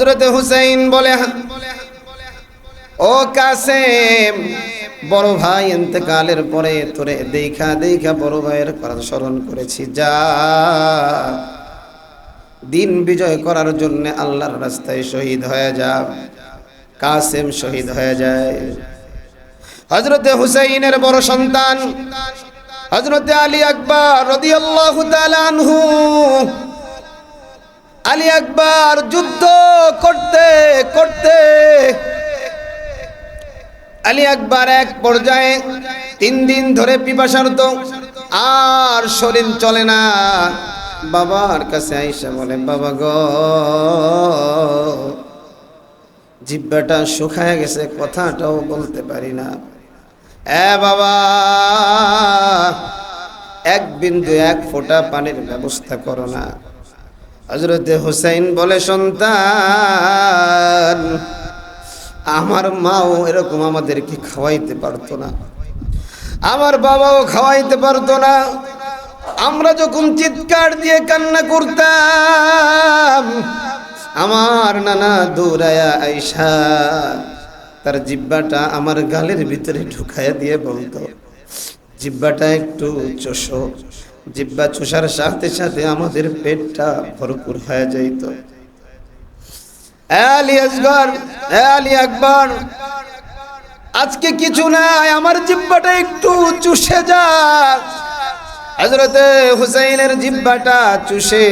হজরতে হুসাইন বলে, ও কাসেম, বড় ভাই এতেকালের পরে তোরে দেখা দেখা বড় ভাইয়ের কথা স্মরণ করেছি, যা। দিন বিজয় করার জন্য আল্লাহর রাস্তায় শহীদ হয়ে যা, কাসেম শহীদ হয়ে যায়। হজরতে হুসাইনের বড় সন্তান হজরতে আলী আকবর রদিয়াল্লাহু তাআলা আনহু আলী আকবর যুদ্ধ করতে করতে। আলী আকবর এক পর্যায়ে তিন দিন ধরে পিপাসার্ত আর শরীর চলে না। বাবার কাছে আইসা বলে, বাবা গো, জিব্বাটা শুকায় গেছে, কথাটাও বলতে পারি না। এ বাবা, এক বিন্দু এক ফোঁটা পানির ব্যবস্থা করো না। হজরতে হুসাইন বলে, সন্তান, আমার মাও এরকম আমাদেরকে খাওয়াইতে পারতো না। আমার বাবাও খাওয়াইতে পারতো না। আমরা যখন চিৎকার দিয়ে কান্না করতাম, আমার নানা দৌড়ায়া আইসা তার জিব্বাটা আমার গালের ভিতরে ঢুকাইয়া দিয়ে বলতো, জিব্বাটা একটু চোষো। জিব্বা চুষার সাথে সাথে আমাদের পেটটা ভরপুর হয়ে যাইত। আজকে কিছু নাই, আমার জিব্বাটা একটু চুষে যা হজরতে হুসাইনের জিব্বাটা চুষে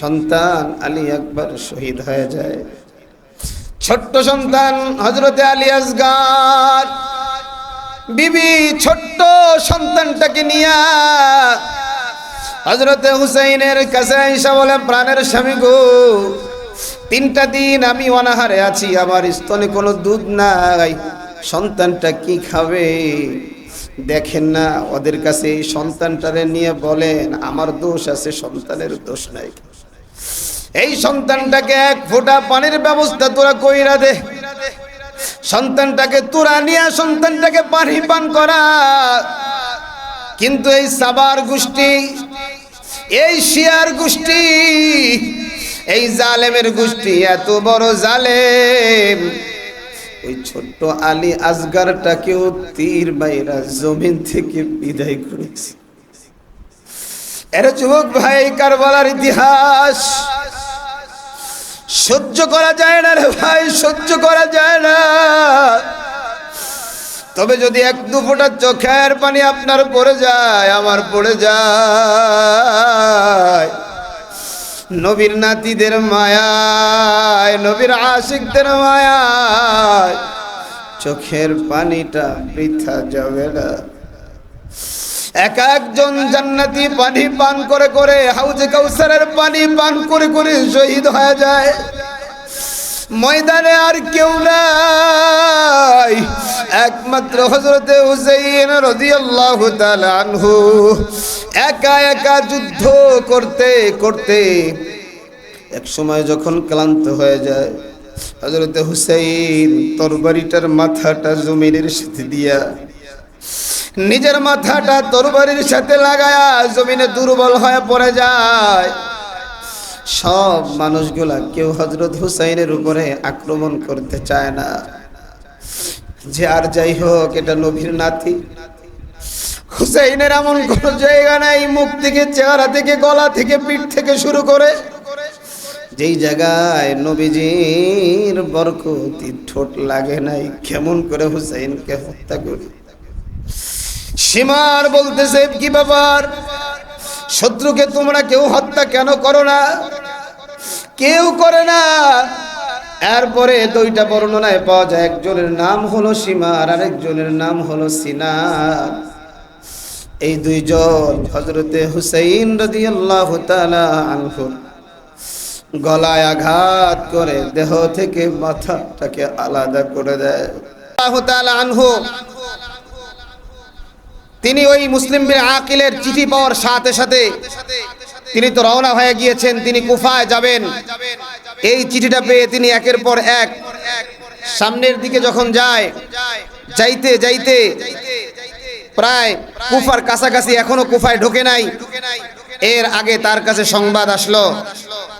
সন্তান আলী আকবর শহীদ হয়ে যায়। ছোট্ট সন্তান হজরতে আলী আসগার। বিবি ছোট্ট সন্তানটাকে নিয়া হজরতে হুসাইনের কাছে আইসা বলে, প্রাণের স্বামী গো, তিনটা দিন আমি অনাহারে আছি, আমার স্তনে কোনো দুধ নাই, সন্তানটা কি খাবে? দেখেন না, ওদের কাছে এই সন্তানটারে নিয়ে বলেন, আমার দোষ আছে, সন্তানের দোষ নাই। এই সন্তানটাকে এক ফোঁটা পানির ব্যবস্থা তোরা কইরা দে। সন্তানটাকে তোরা নিয়ে সন্তানটাকে পানি পান করা। কিন্তু এই সাবার গোষ্ঠী, এই শিয়ার গোষ্ঠী, এই জালেমের গোষ্ঠী এত বড় জালেম। ওই ছোট্ট আলী আসগারটাকেও তীর বাইরা জমিন থেকে বিদায় করেছে। এর যুবক ভাই, কারবালার ইতিহাস। সহ্য করা যায় না রে ভাই, সহ্য করা যায় না। তবে যদি এক দু ফোঁটা চোখের পানি আপনার পড়ে যায়, আমার পড়ে যায়। নবীর নাতিদের মায়ায়, নবীর আশিকদের মায়ায়, চোখের পানিটা বৃথা যাবে না। এক একজন জান্নাতি পানি পান করে করে হাউজে কাউসারের পানি পান করে করে শহীদ হয়ে যায়। ময়দানে আর কেউ নাই। একমাত্র হজরতে হুসেইন রাদিয়াল্লাহু তাআলা আনহু। একা একা যুদ্ধ করতে করতে এক সময় যখন ক্লান্ত হয়ে যায় হজরতে হুসেইন তরবারিটার মাথাটা জমিনের সাথে দিয়া নিজের মাথাটা তরবারির সাথে লাগায়া জমিনে দুর্বল হয়ে পড়ে যায়। সব মানুষগুলা কেউ হজরত হুসাইনের উপরে আক্রমণ করতে চায় না। যে আর যাই হোক, এটা নবীর নাতি। হুসাইনের এমন কোন জায়গা নাই, মুখ থেকে, চেহারা থেকে, গলা থেকে, পিঠ থেকে শুরু করে। যেই জায়গায় নবীজির বরকতি ঠোঁট লাগে নাই, কেমন করে হুসাইনকে হত্যা করি? সীমার বলতেছে কি ব্যাপার? শত্রুকে তোমরা কেউ হত্যা কেন করো না? কেউ করে না। এরপরে দুইটা বর্ণনায় পাওয়া যায়, একজনের নাম হলো সীমার আর একজনের নাম হলো সিনার। এই দুইজন হজরতে হুসাইন রাদিয়াল্লাহু তাআলা আনহু গলায় আঘাত করে দেহ থেকে মাথাটাকে আলাদা করে দেয়। আল্লাহু আনহু তিনি ওই মুসলিম বিন আকিলের চিঠি পাওয়ার সাথে সাথে তিনি তো রওনা হয়ে গিয়েছেন, তিনি কুফায় যাবেন। এই চিঠিটা পেয়ে তিনি একের পর এক সামনের দিকে যখন যায়, যাইতে যাইতে প্রায় কুফার কাছাকাছি এখনও কুফায় ঢোকে নাই। এর আগে তার কাছে সংবাদ আসলো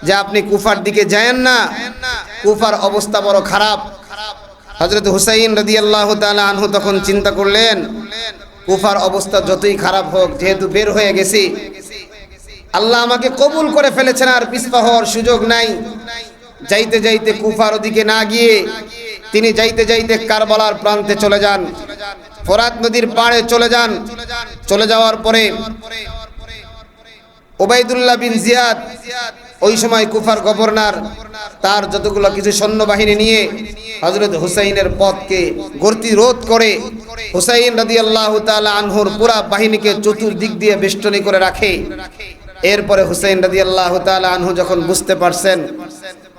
যে আপনি কুফার দিকে যায়েন না, কুফার অবস্থা বড় খারাপ। হজরত হুসাইন রদি আল্লাহ আনহু তখন চিন্তা করলেন কুফার অবস্থা যতই খারাপ হোক, যেহেতু বের হয়ে গেছি, আল্লাহ আমাকে কবুল করে ফেলেছেন আর পিসপা হওয়ার সুযোগ নাই। যাইতে যাইতে কুফার ওদিকে না গিয়ে তিনি যাইতে যাইতে কারবালার প্রান্তে চলে যান। ফরাত নদীর পাড়ে চলে যান। চলে যাওয়ার পরে ওবায়দুল্লাহ বিন জিয়াদ ওই সময় কুফার গভর্নর তার যতগুলো কিছু সৈন্যবাহিনী নিয়ে হজরত হুসাইনের পথকে গতিরোধ করে, হুসাইন রাদি আল্লাহ আনহুর পুরা বাহিনীকে চতুর্দিক দিয়ে বেষ্টনী করে রাখে। এরপরে হুসাইন রাদি আল্লাহ আনহু যখন বুঝতে পারছেন,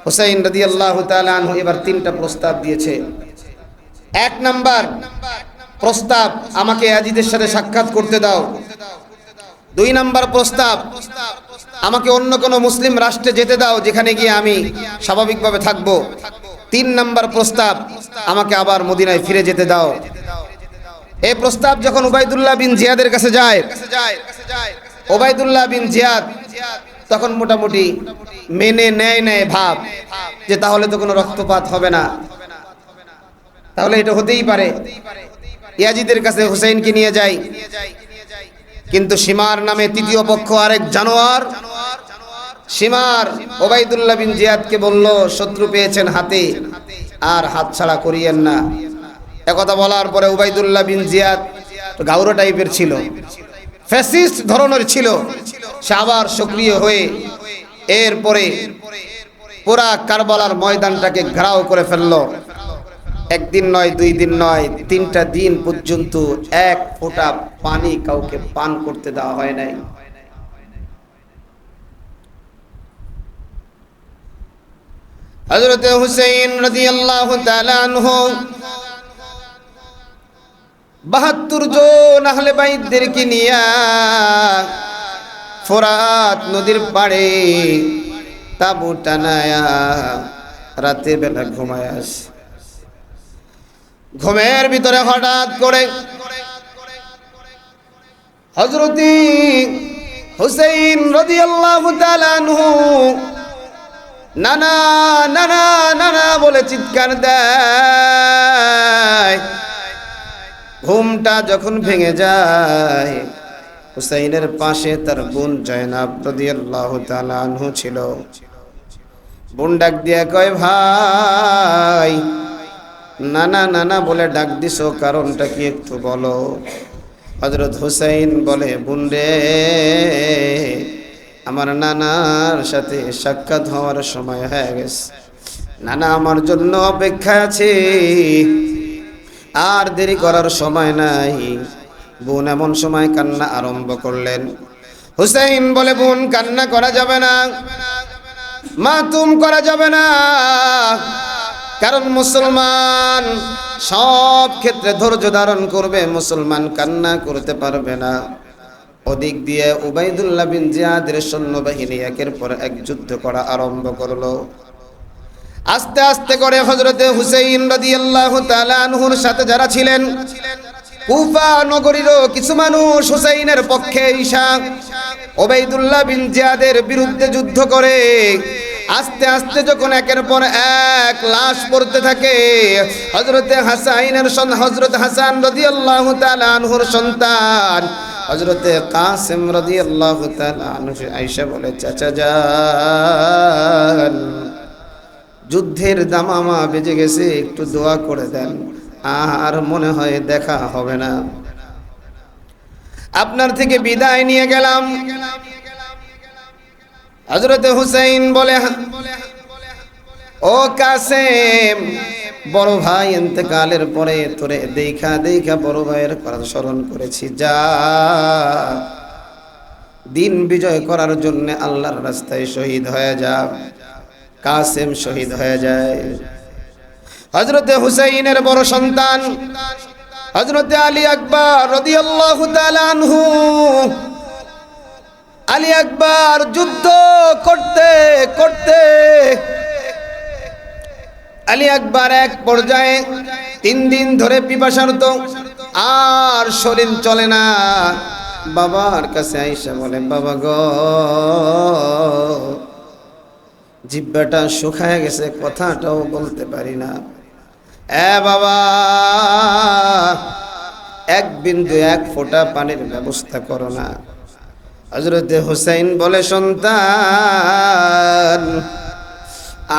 হুসাইন রাদি আল্লাহ আনহু এবার তিনটা প্রস্তাব দিয়েছে। এক নাম্বার, প্রস্তাব আমাকে আজিদের সাথে সাক্ষাৎ করতে দাও। দুই নাম্বার প্রস্তাব আমাকে অন্য কোনো মুসলিম রাষ্ট্রে যেতে দাও, যেখানে গিয়ে আমি স্বাভাবিকভাবে থাকব। তিন নাম্বার প্রস্তাব, আমাকে আবার মদিনায় ফিরে যেতে দাও। এই প্রস্তাব যখন উবাইদুল্লাহ বিন জিয়াদের কাছে যায় ওবায়দুল্লাহ বিন জিয়াদ তখন মোটামুটি মেনে নেয় নেয় ভাব যে তাহলে তো কোনো রক্তপাত হবে না। তাহলে এটা হতেই পারে। ইয়াজিদের কাছে হুসাইনকে নিয়ে যাই কিন্তু সীমার নামে তৃতীয় পক্ষ আরেক জানোয়ার সীমার ওবাইদুল্লাহ বিন জিয়াদকে বলল, শত্রু পেয়েছেন হাতে, আর হাত ছাড়া করিয়েন না। একথা বলার পরে উবাইদুল্লাহ বিন জিয়াদ গাউরো টাইপের ছিল। ফ্যাসিস্ট ধরনের ছিল। সে আবার সক্রিয় হয়ে এরপরে পুরা কারবালার ময়দানটাকে ঘেরাও করে ফেলল। একদিন নয়, দুই দিন নয়, তিনটা দিন পর্যন্ত এক ফোঁটা পানি কাউকে পান করতে দেওয়া হয় নাই। হজরত রাদিয়াল্লাহু তাআলা আনহু বাহাত্তর জন আহলে বাইতদেরকে নিয়া ফোরাত নদীর পাড়ে তাবু টানায়া রাতের বেলা ঘুমায় আসে। ঘুমের ভিতরে হঠাৎ করে হজরতি হুসেইন রাদিয়াল্লাহু তাআলা আনহু নানা নানা নানা বলে চিৎকার দেয়। ঘুমটা যখন ভেঙে যায়, হুসাইনের পাশে তার বোন জয়নাব রাদিয়াল্লাহু তাআলা আনহু ছিল। বোন ডাক দিয়া কয়, ভাই, নানা নানা বলে ডাক দিছো, কারণটা কি একটু বলো? হজরত হুসাইন বলে বুনরে আমার নানার সাথে সাক্ষাৎ হওয়ার সময় হয়ে গেছে। নানা আমার জন্য অপেক্ষা আছে। আর দেরি করার সময় নাই। বোন এমন সময় কান্না আরম্ভ করলেন। হুসাইন বলে, বোন, কান্না করা যাবে না। মাতুম করা যাবে না। কারণ মুসলমান সব ক্ষেত্রে ধৈর্য ধারণ করবে। মুসলমান কান্না করতে পারবে না। ওদিক দিয়ে উবাইদুল্লাহ বিন জিয়াদের সৈন্যবাহিনী একের পর এক যুদ্ধ করা আরম্ভ করল। আস্তে আস্তে করে হজরতে হুসেইন রাদিয়াল্লাহু তাআলা আনহুর সাথে যারা ছিলেন, কুফা নগরীরও কিছু মানুষ হুসাইনের পক্ষে ঈশা, ওবাইদুল্লাহ বিন জিয়াদের বিরুদ্ধে যুদ্ধ করে, আস্তে আস্তে যখন একের পর এক লাশ পড়তে থাকে হজরতে হাসাইনের হজরত হাসান রাদিয়াল্লাহু তাআলা আনহুর সন্তান হজরতে কাসিম তাআলা আনহু আয়েশা বলে, চাচা যান, যুদ্ধের দামামা বেজে গেছে, একটু দোয়া করে দেন, আর মনে হয় দেখা হবে না। আপনার থেকে বিদায় নিয়ে গেলাম। হজরতে হুসাইন বলে, ও কাসেম বড় ভাই এতেকালের পরে তোরে দেখা দেখা বড় ভাইয়ের কথা স্মরণ করেছি, যা দিন বিজয় করার জন্য আল্লাহর রাস্তায় শহীদ হয়ে যা, কাসেম শহীদ হয়ে যায়। হজরতে হুসাইনের বড় সন্তান হজরতে আলী আকবর রাদিয়াল্লাহু আনহু। আলী আকবর যুদ্ধ করতে করতে আলী আকবর এক পর্যায়ে তিন দিন ধরে পিপাসার্ত আর শরীর চলে না। বাবার কাছে আইসা বলে, বাবা গ, জিব্বাটা শুকায় গেছে, কথাটাও বলতে পারি না। এ বাবা, এক বিন্দু, এক ফোঁটা পানির ব্যবস্থা করো না। হজরতে হুসাইন বলে, সন্তান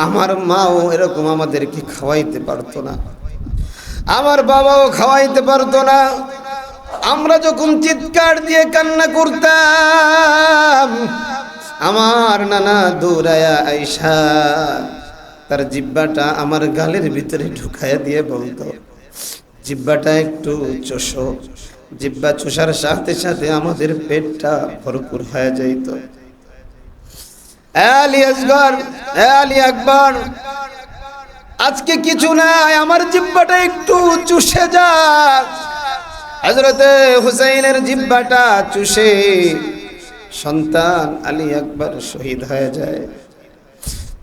আমার মাও এরকম আমাদেরকে খাওয়াইতে পারতো না। আমার বাবাও খাওয়াইতে পারতো না। আমরা যখন চিৎকার দিয়ে কান্না করতাম, আমার নানা দৌড়ায়া আইসা তার জিব্বাটা আমার গালের ভিতরে ঢুকাইয়া দিয়ে বলতো, জিব্বাটা একটু চোষো। জিব্বা চোষার সাথে সাথে আমাদের পেটটা ভরপুর হয়ে যাইত। আকবর। আজকে কিছু নাই, আমার জিব্বাটা একটু চুষে যাক। হজরতে হুসাইনের জিব্বাটা চুষে সন্তান আলী আকবর শহীদ হয়ে যায়।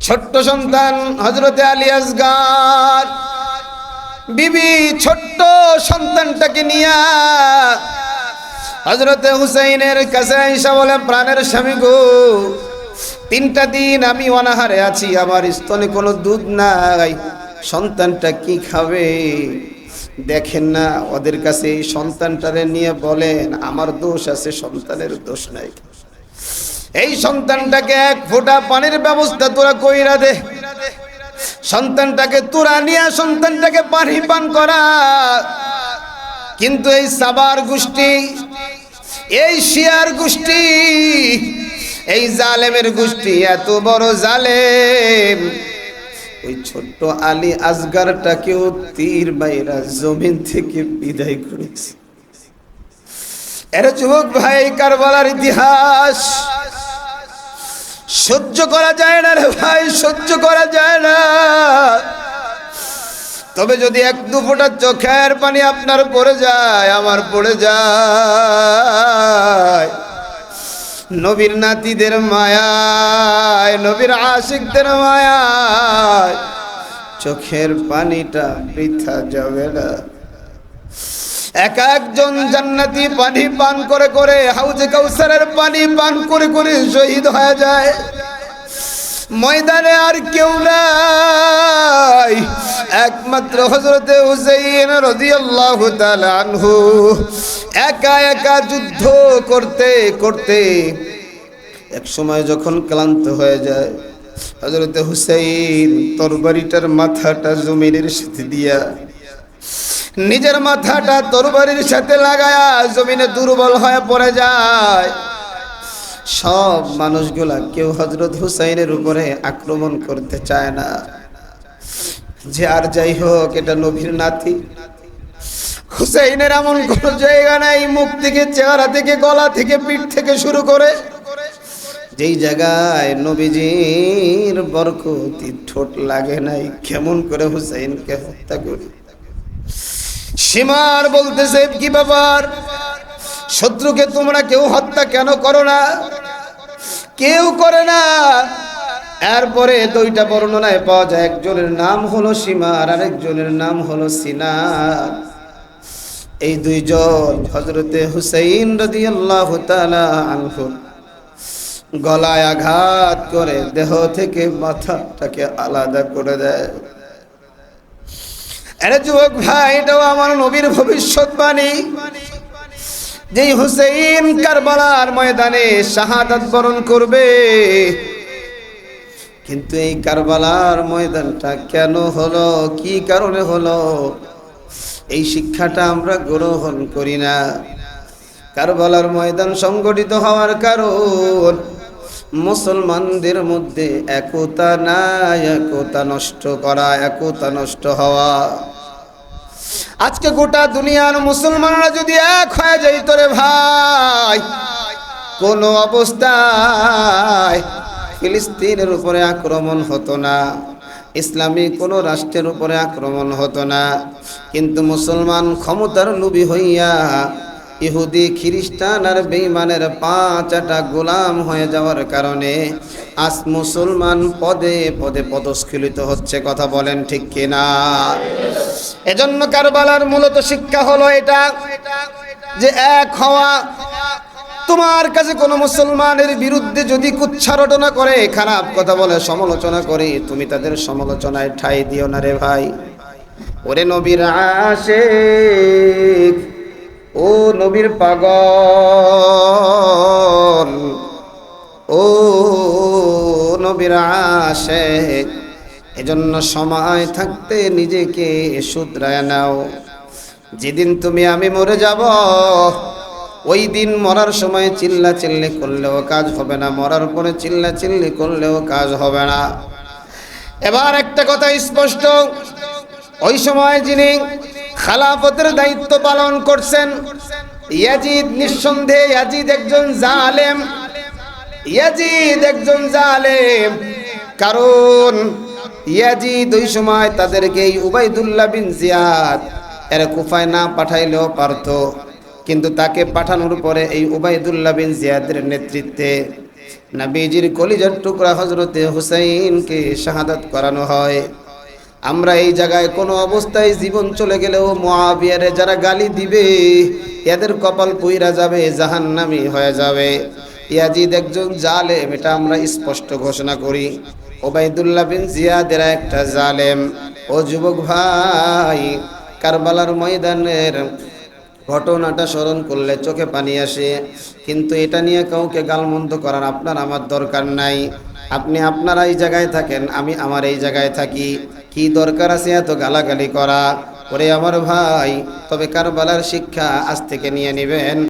ছোট্ট সন্তান হজরতে আলী আসগার। বিবি ছোট্ট সন্তানটাকে নিয়া হজরতে হুসাইনের কাছে আইসা বলে, প্রাণের স্বামী গো তিনটা দিন আমি অনাহারে আছি, আমার স্তনে কোনো দুধ নাই। সন্তানটা কি খাবে? দেখেন না, ওদের কাছে এই সন্তানটারে নিয়ে বলেন, আমার দোষ আছে, সন্তানের দোষ নাই। এই সন্তানটাকে এক ফোঁটা পানির ব্যবস্থা তোরা কইরা দে। সন্তানটাকে তোরা নিয়ে, সন্তানটাকে পানি পান করা। কিন্তু এই সাবার গোষ্ঠী, এই শিয়ার গোষ্ঠী এই জালেমের গোষ্ঠী এত বড় জালেম। ওই ছোট্ট আলী আসগারটাকেও তীর বাইরা জমিন থেকে বিদায় করেছে। এর যুবক ভাই, কারবালার ইতিহাস। সহ্য করা যায় না রে ভাই, সহ্য করা যায় না। তবে যদি এক দু ফোঁটা চোখের পানি আপনার পড়ে যায়, আমার পড়ে যায়। নবীর নাতিদের মায়ায়, নবীর আশিকদের মায়ায়, চোখের পানিটা বৃথা যাবে না। এক একজন জান্নাতি পানি পান করে করে, হাউজে কাউসারের পানি পান করে করে শহীদ হয়ে যায়। ময়দানে আর কেউ নাই। একমাত্র হজরতে হুসেইন রাদিয়াল্লাহু তাআলা আনহু। একা একা যুদ্ধ করতে করতে এক সময় যখন ক্লান্ত হয়ে যায় হজরত হুসাইন তরবারিটার মাথাটা জমিনের সাথে দিয়া, নিজের মাথাটা তরবারির সাথে লাগায়া জমিনে দুর্বল হয়ে পড়ে যায়। সব মানুষগুলা কেউ হজরত হুসাইনের উপরে আক্রমণ করতে চায় না। যে আর যাই হোক, এটা নবীর নাতি। হুসাইনের এমন কোন জায়গা নাই, মুখ থেকে, চেহারা থেকে, গলা থেকে, পিঠ থেকে শুরু করে। যেই জায়গায় নবীজির বরকতি ঠোঁট লাগে নাই, কেমন করে হুসাইনকে হত্যা করি? সীমার বলতেছে কি ব্যাপার? শত্রুকে তোমরা কেউ হত্যা কেন করো না? কেউ করে না। এরপরে দুইটা বর্ণনায় পাওয়া যায়, একজনের নাম হলো সীমার আর একজনের নাম হলো সিনার। এই দুইজন হজরতে হুসাইন রাদিয়াল্লাহু আল্লাহ আনহু গলায় আঘাত করে দেহ থেকে মাথাটাকে আলাদা করে দেয়। আরে যুবক ভাই, এটাও আমার নবীর ভবিষ্যৎবাণী। যে হুসেইন কারবালার ময়দানে শাহাদাত বরণ করবে, কিন্তু এই কারবালার ময়দানটা কেন হলো? কি কারণে হলো? এই শিক্ষাটা আমরা গ্রহণ করি না। কারবালার ময়দান সংগঠিত হওয়ার কারণ মুসলমানদের মধ্যে একতা নাই, একতা নষ্ট করা, একতা নষ্ট হওয়া। আজকে গোটা দুনিয়ার মুসলমানরা যদি এক হয়ে যাইত রে ভাই, কোন অবস্থায় ফিলিস্তিনের উপরে আক্রমণ হতো না। ইসলামী কোনো রাষ্ট্রের উপরে আক্রমণ হতো না। কিন্তু মুসলমান ক্ষমতার লুবি হইয়া ইহুদি, খ্রিস্টান আর বেইমানের পাঁচটা গোলাম হয়ে যাওয়ার কারণে আজ মুসলমান পদে পদে পদস্খলিত হচ্ছে, কথা বলেন ঠিক কিনা? এজন্য কারবালার মূলত শিক্ষা হলো এটা যে এক হওয়া তোমার কাছে কোনো মুসলমানের বিরুদ্ধে যদি কুচ্ছারটনা করে, খারাপ কথা বলে সমালোচনা করে, তুমি তাদের সমালোচনায় ঠাই দিও না রে ভাই। ওরে নবীর আশেক, ও নবীর পাগল, ও নবীর আশেক, এজন্য সময় থাকতে নিজেকে শুধরায় নাও। যেদিন তুমি আমি মরে যাব ওই দিন মরার সময় চিল্লা চিল্লি করলেও কাজ হবে না, মরার পরে চিল্লা চিল্লি করলেও কাজ হবে না। এবার একটা কথা স্পষ্ট, ওই সময় যিনি খালাফতের দায়িত্ব পালন করছেন, ইয়াজিদ নিঃসন্দেহে ইয়াজিদ একজন জালেম। ইয়াজিদ একজন জালেম, কারণ ইয়াজিদ ওই সময় তাদেরকে এই উবাইদুল্লাহ বিন জিয়াদ এর কুফায় না পাঠাইলেও পারতো। কিন্তু তাকে পাঠানোর পরে এই উবাইদুল্লাহ বিন জিয়াদের নেতৃত্বে নবীজির কলিজার টুকরা হজরতে হুসাইনকে শাহাদাত করানো হয়। আমরা এই জায়গায় কোনো অবস্থায় জীবন চলে গেলেও মহাবিয়ারে যারা গালি দিবে, এদের কপাল পুইরা যাবে, জাহান্নামি হয়ে যাবে। ইয়াজিদ একজন জালেম, এটা আমরা স্পষ্ট ঘোষণা করি। ওবাইদুল্লাহ বিন জিয়াদের একটা জালেম। ও যুবক ভাই, কারবালার ময়দানের ঘটনাটা স্মরণ করলে চোখে পানি আসে। কিন্তু এটা নিয়ে কাউকে গালমন্দ করার আপনার আমার দরকার নাই। আপনি আপনারা এই জায়গায় থাকেন, আমি আমার এই জায়গায় থাকি। কি দরকার আছে এত গালাগালি করা? ওরে আমার ভাই, তবে কারবালার শিক্ষা আজ থেকে নিয়ে নেবেন।